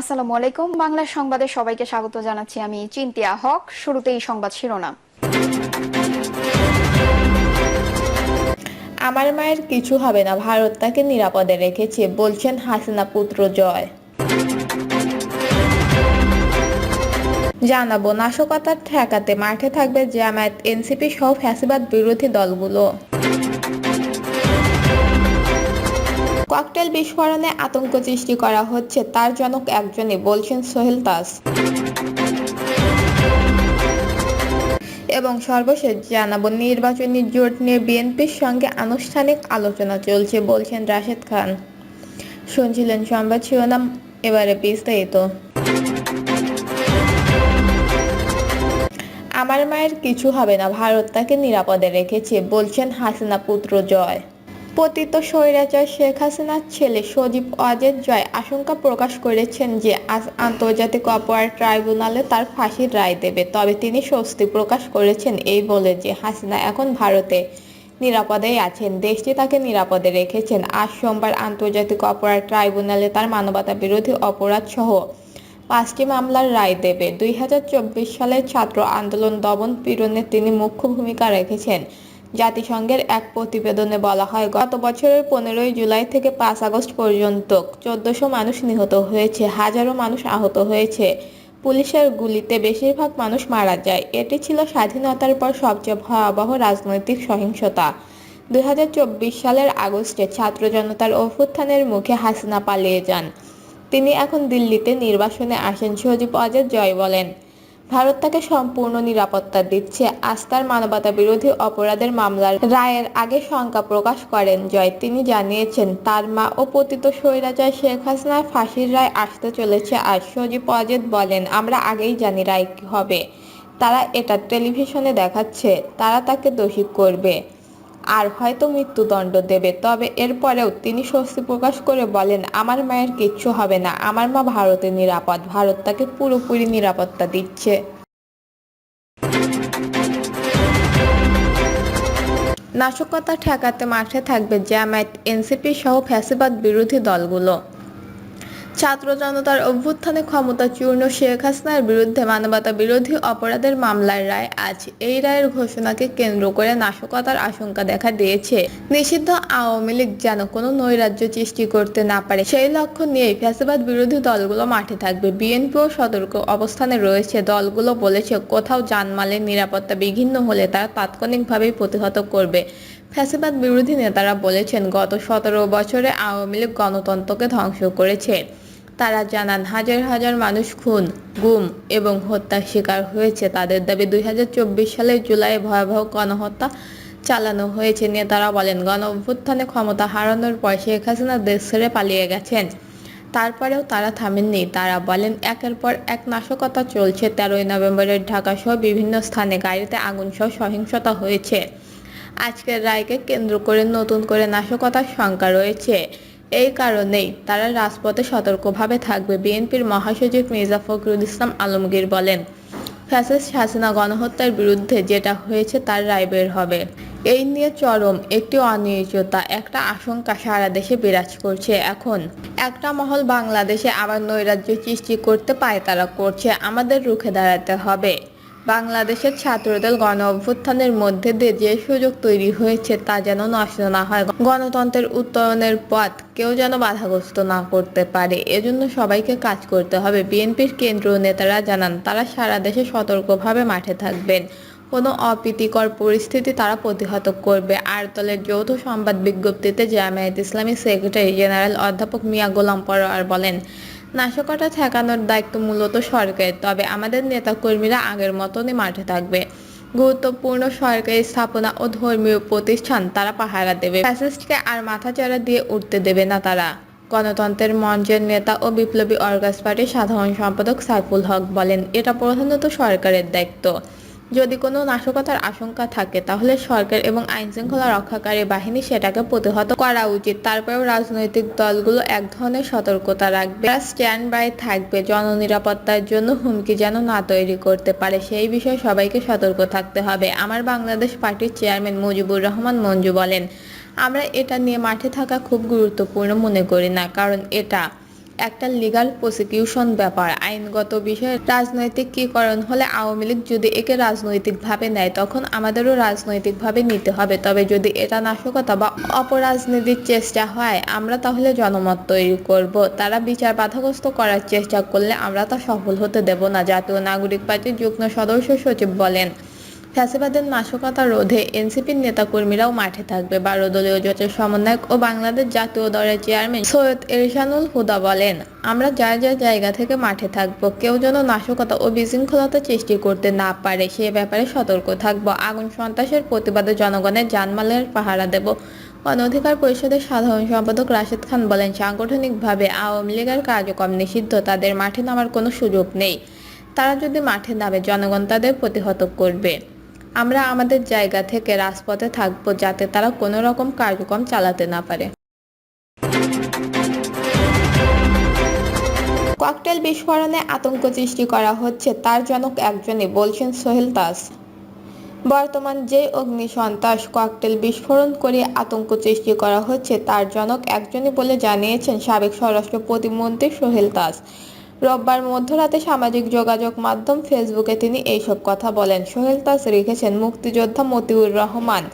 আসসালামু আলাইকুম। বাংলা সংবাদে সবাইকে স্বাগত জানাচ্ছি আমি চিন্তিয়া হক। শুরুতেই সংবাদ শিরোনাম। আমার মায়ের কিছু হবে না, ভারত তাকে নিরাপদে রেখেছে, বলছেন হাসিনা পুত্র জয়। জানাব নাশকতা ঠেকাতে মাঠে থাকবে জামায়াত, এনসিপি সহ ফ্যাসিবাদ বিরোধী দলগুলো। ককটেল বিস্ফোরণে আতঙ্ক সৃষ্টি করা হচ্ছে, তার জনক একজনই, বলছেন সোহেল দাস। এবং সর্বশেষ জানাব, নির্বাচনী জোট নিয়ে বিএনপির সঙ্গে আনুষ্ঠানিক আলোচনা চলছে, বলছেন রাশেদ খান। শুনছিলেন সংবাদ শিরোনাম, এবারে বিস্তারিত। আমার মায়ের কিছু হবে না, ভারত তাকে নিরাপদে রেখেছে, বলছেন হাসিনা পুত্র জয়। পতিত স্বৈরাচার শেখ হাসিনার ছেলে সজীব অজেদ জয় আশঙ্কা প্রকাশ করেছেন যে আজ আন্তর্জাতিক অপরাধ ট্রাইব্যুনালে তার ফাঁসির রায় দেবে। তবে তিনি স্বস্তি প্রকাশ করেছেন এই বলে যে হাসিনা এখন ভারতে নিরাপদেই আছেন। দেশটি তাকে নিরাপদে রেখেছেন। আজ সোমবার আন্তর্জাতিক অপরাধ ট্রাইব্যুনালে তার মানবতা বিরোধী অপরাধ সহ পাঁচটি মামলার রায় দেবে। দুই সালের ছাত্র আন্দোলন দমন পীড়নে তিনি মুখ্য ভূমিকা রেখেছেন। জাতিসংঘের এক প্রতিবেদনে বলা হয়, গত বছরের পনেরোই জুলাই থেকে পাঁচ আগস্ট পর্যন্ত চোদ্দশো মানুষ নিহত হয়েছে, হাজারো মানুষ আহত হয়েছে। পুলিশের গুলিতে বেশিরভাগ মানুষ মারা যায়। এটি ছিল স্বাধীনতার পর সবচেয়ে ভয়াবহ রাজনৈতিক সহিংসতা। দুই হাজার চব্বিশ সালের আগস্টে ছাত্র জনতার অভ্যুত্থানের মুখে হাসিনা পালিয়ে যান। তিনি এখন দিল্লিতে নির্বাসনে আসেন। সজীব অজেদ জয় বলেন ভারত তাকে সম্পূর্ণ নিরাপত্তা দিচ্ছে। আস্থার মানবতা বিরোধী অপরাধের মামলার রায়ের আগে শঙ্কা প্রকাশ করেন জয়। তিনি জানিয়েছেন, তার মা ও পতিত স্বৈরাচার শেখ হাসিনার ফাঁসির রায় আসতে চলেছে। আর সজীব পজেদ বলেন, আমরা আগেই জানি রায় কি হবে। তারা এটা টেলিভিশনে দেখাচ্ছে, তারা তাকে দোষী করবে। আর হয়তো মৃত্যুদণ্ড দেবে। তবে এরপরেও তিনি স্বস্তি প্রকাশ করে বলেন, আমার মায়ের কিচ্ছু হবে না। আমার মা ভারতে নিরাপদ। ভারত তাকে পুরোপুরি নিরাপত্তা দিচ্ছে। নাশকতা ঠেকাতে মাঠে থাকবে জামায়াত এনসিপি সহ ফ্যাসিবাদ বিরোধী দলগুলো। ছাত্র জনতার অভ্যুত্থানে ক্ষমতাচূর্ণ শেখ হাসিনার বিরুদ্ধে মানবতা বিরোধী অপরাধের মামলার রায় আজ এই রায়ের ঘোষণাকে কেন্দ্র করে নাশকতার আশঙ্কা দেখা দিয়েছে। নিষিদ্ধ আওয়ামী লীগ যেন কোনো নৈরাজ্য সৃষ্টি করতে না পারে, সেই লক্ষ্য নিয়েই ফ্যাসিবাদ বিরোধী দলগুলো মাঠে থাকবে। বিএনপিও সতর্ক অবস্থানে রয়েছে। দলগুলো বলেছে, কোথাও জানমালের নিরাপত্তা বিঘ্নিন্ন হলে তারা তাৎক্ষণিকভাবেই প্রতিহত করবে। ফ্যাসিবাদ বিরোধী নেতারা বলেছেন, গত সতেরো বছরে আওয়ামী লীগ গণতন্ত্রকে ধ্বংস করেছে। তারা জানান, হাজার হাজার মানুষ খুন, গুম এবং হত্যার শিকার হয়েছে। তাদের দাবি, দুই সালের জুলাই ভয়াবহ গণহত্যা চালানো হয়েছে। নেতারা বলেন গণ অভ্যুত্থানে ক্ষমতা হারানোর পর শেখ হাসিনা দেশ ছেড়ে পালিয়ে গেছেন। তারপরেও তারা থামেননি। তারা বলেন, একের পর এক নাশকতা চলছে। তেরোই নভেম্বরের ঢাকা সহ বিভিন্ন স্থানে গাড়িতে আগুন সহ সহিংসতা হয়েছে। আজকের রায়কে কেন্দ্র করে নতুন করে নাশকতার শঙ্কা রয়েছে। এই কারণেই তারা রাজপথে সতর্কভাবে থাকবে, বিএনপির মহাসচিব মির্জা ফখরুল ইসলাম আলমগীর বলেন। ফ্যাসিস্ট হাসিনা গণহত্যার বিরুদ্ধে যেটা হয়েছে তার রায় বের হবে। এই নিয়ে চরম একটি অনিশ্চয়তা, একটা আশঙ্কা সারা দেশে বিরাজ করছে। এখন একটা মহল বাংলাদেশে আবার নৈরাজ্য সৃষ্টি করতে পায় তারা করছে। আমাদের রুখে দাঁড়াতে হবে। বাংলাদেশের ছাত্রদের গণ অভ্যুত্থানের মধ্যে দিয়ে যে সুযোগ তৈরি হয়েছে তা যেন নষ্ট না হয়। গণতন্ত্রের উত্তরণের পথ কেউ যেন বাধাগ্রস্ত না করতে পারে। এজন্য সবাইকে কাজ করতে হবে। বিএনপির কেন্দ্রীয় নেতারা জানান, তারা সারা দেশে সতর্কভাবে মাঠে থাকবেন। কোনো অপ্রীতিকর পরিস্থিতি তারা প্রতিহত করবে। আর দলের যৌথ সংবাদ বিজ্ঞপ্তিতে জামায়াত ইসলামী সেক্রেটারি জেনারেল অধ্যাপক মিয়া গোলাম পরোয়ার বলেন নাশকতা ঠেকানোর দায়িত্ব মূলত সরকারের, তবে আমাদের নেতাকর্মীরা আগের মতনই মাঠে থাকবে। গুরুত্বপূর্ণ সরকারি স্থাপনা ও ধর্মীয় প্রতিষ্ঠান তারা পাহারা দেবে। ফ্যাসিস্টকে আর মাথাচাড়া দিয়ে উঠতে দেবে না তারা। গণতন্ত্রের মঞ্চের নেতা ও বিপ্লবী অর্গাস পার্টির সাধারণ সম্পাদক সাইফুল হক বলেন, এটা প্রধানত সরকারের দায়িত্ব। যদি কোনো নাশকতার আশঙ্কা থাকে, তাহলে সরকার এবং আইন শৃঙ্খলা রক্ষাকারী বাহিনী সেটাকে প্রতিহত করা উচিত। তারপরেও রাজনৈতিক দলগুলো এক ধরনের সতর্কতা রাখবে। স্ট্যান্ড বাই থাকবে, জননিরাপত্তার জন্য হুমকি যেন না তৈরি করতে পারে, সেই বিষয়ে সবাইকে সতর্ক থাকতে হবে। আমার বাংলাদেশ পার্টির চেয়ারম্যান মুজিবুর রহমান মঞ্জু বলেন, আমরা এটা নিয়ে মাঠে থাকা খুব গুরুত্বপূর্ণ মনে করি না, কারণ এটা একটা লিগাল প্রসিকিউশন ব্যাপার। আইনগত বিষয়ে রাজনৈতিক রাজনৈতিকীকরণ হলে আওয়ামী লীগ যদি একে রাজনৈতিকভাবে নেয়, তখন আমাদেরও রাজনৈতিকভাবে নিতে হবে। তবে যদি এটা নাশকতা বা অপরাজনীতির চেষ্টা হয়, আমরা তাহলে জনমত তৈরি করব। তারা বিচার বাধাগ্রস্ত করার চেষ্টা করলে আমরা তা সফল হতে দেব না। জাতীয় নাগরিক পার্টির যুগ্ম সদস্য সচিব বলেন ফ্যাসিবাদের নাশকতা রোধে এনসিপির নেতাকর্মীরাও মাঠে থাকবে, বারো দলীয় জোটের সমন্বয়ক ও বাংলাদেশ জাতীয় দলের চেয়ারম্যান সৈয়দ এরশানুল হুদা বলেন, আমরা যার যার জায়গা থেকে মাঠে থাকব, কেউ যেন নাশকতা ও বিশৃঙ্খলতা সৃষ্টি করতে না পারে, সে ব্যাপারে সতর্ক থাকব। আগুন সন্ত্রাসের প্রতিবাদে জনগণের জানমালের পাহারা দেব। অধিকার পরিষদের সাধারণ সম্পাদক রাশেদ খান বলেন, সাংগঠনিকভাবে আওয়ামী লীগের কার্যক্রম নিষিদ্ধ, তাদের মাঠে নামার কোনো সুযোগ নেই। তারা যদি মাঠে নামে, জনগণ তাদের প্রতিহত করবে। আমরা আমাদের জায়গা থেকে রাজপথে থাকব যাতে তারা কোনো রকম কার্যক্রম চালাতে না পারে। ককটেল বিস্ফোরণে আতঙ্ক সৃষ্টি করা হচ্ছে, তার জনক একজনই বলছেন সোহেল দাস। বর্তমান যে অগ্নি সন্ত্রাস ককটেল বিস্ফোরণ করে আতঙ্ক সৃষ্টি করা হচ্ছে, তার জনক একজনই বলে জানিয়েছেন সাবেক স্বরাষ্ট্র প্রতিমন্ত্রী সোহেল দাস। রোববার মধ্যরাতে সামাজিক যোগাযোগ মাধ্যম ফেসবুকে তিনি এইসব কথা বলেন। সোহেল দাস লিখেছেন, মুক্তিযোদ্ধা মতিউর রহমান,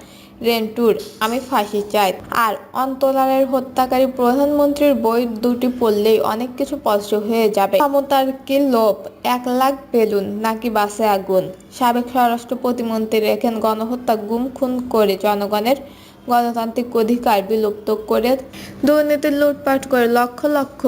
রেন্টুর, আমি ফাঁসি চাই। আর অন্তলারের হত্যাকারী প্রধানমন্ত্রীর বই দুটি পড়লেই অনেক কিছু স্পষ্ট হয়ে যাবে। ক্ষমতার কি লোভ? এক লাখ বেলুন নাকি বাসে আগুন? সাবেক স্বরাষ্ট্র প্রতিমন্ত্রী রেখেন, গণহত্যা গুম খুন করে জনগণের গণতান্ত্রিক অধিকার বিলুপ্ত করে দুর্নীতি লুটপাট করে লক্ষ লক্ষ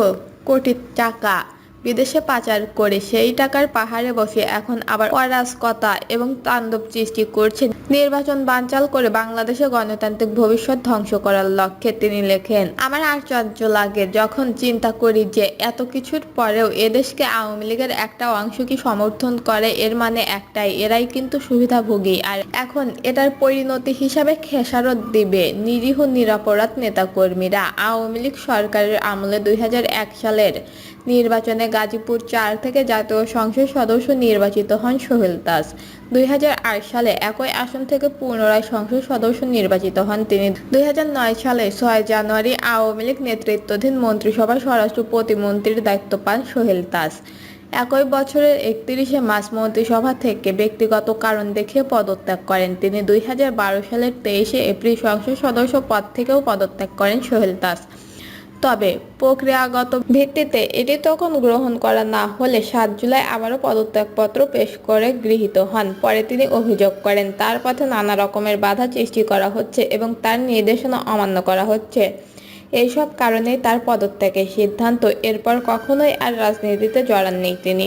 কোটি টাকা বিদেশে পাচার করে সেই টাকার পাহাড়ে বসে এখন আবার অরাজকতা এবং তাণ্ডব সৃষ্টি করছে। নির্বাচন বানচাল করে বাংলাদেশের গণতান্ত্রিক ভবিষ্যৎ ধ্বংস করার লক্ষ্যে তিনি লেখেন, আমার আশ্চর্য লাগে যখন চিন্তা করি যে এত কিছুর পরেও এদেশকে আওয়ামী লীগের একটা অংশ কি সমর্থন করে, এর মানে একটাই, এরাই কিন্তু সুবিধাভোগী। আর এখন এটার পরিণতি হিসাবে খেসারত দিবে নিরীহ নিরাপরাধ নেতাকর্মীরা। আওয়ামী লীগ সরকারের আমলে দুই হাজার এক সালের নির্বাচনে গাজীপুর চার থেকে জাতীয় সংসদ সদস্য নির্বাচিত হন সোহেল দাস। দুই হাজার আট সালে একই আসন থেকে পুনরায় সংসদ সদস্য নির্বাচিত হন তিনি। দুই হাজার নয় সালে ছয় জানুয়ারি আওয়ামী লীগ নেতৃত্বাধীন মন্ত্রিসভার স্বরাষ্ট্র প্রতিমন্ত্রীর দায়িত্ব পান সোহেল দাস একই বছরের একত্রিশে মার্চ মন্ত্রিসভা থেকে ব্যক্তিগত কারণ দেখিয়ে পদত্যাগ করেন তিনি। দুই হাজার বারো সালের তেইশে এপ্রিল সংসদ সদস্য পদ থেকেও পদত্যাগ করেন সোহেল দাস তবে প্রক্রিয়াগত ভিত্তিতে এটি তখন গ্রহণ করা না হলে সাত জুলাই আবারও পদত্যাগপত্র পেশ করে গৃহীত হন। পরে তিনি অভিযোগ করেন, তার পথে নানা রকমের বাধা সৃষ্টি করা হচ্ছে এবং তার নির্দেশনা অমান্য করা হচ্ছে। এইসব কারণেই তার পদত্যাগের সিদ্ধান্ত। এরপর কখনোই আর রাজনীতিতে জড়াননি তিনি।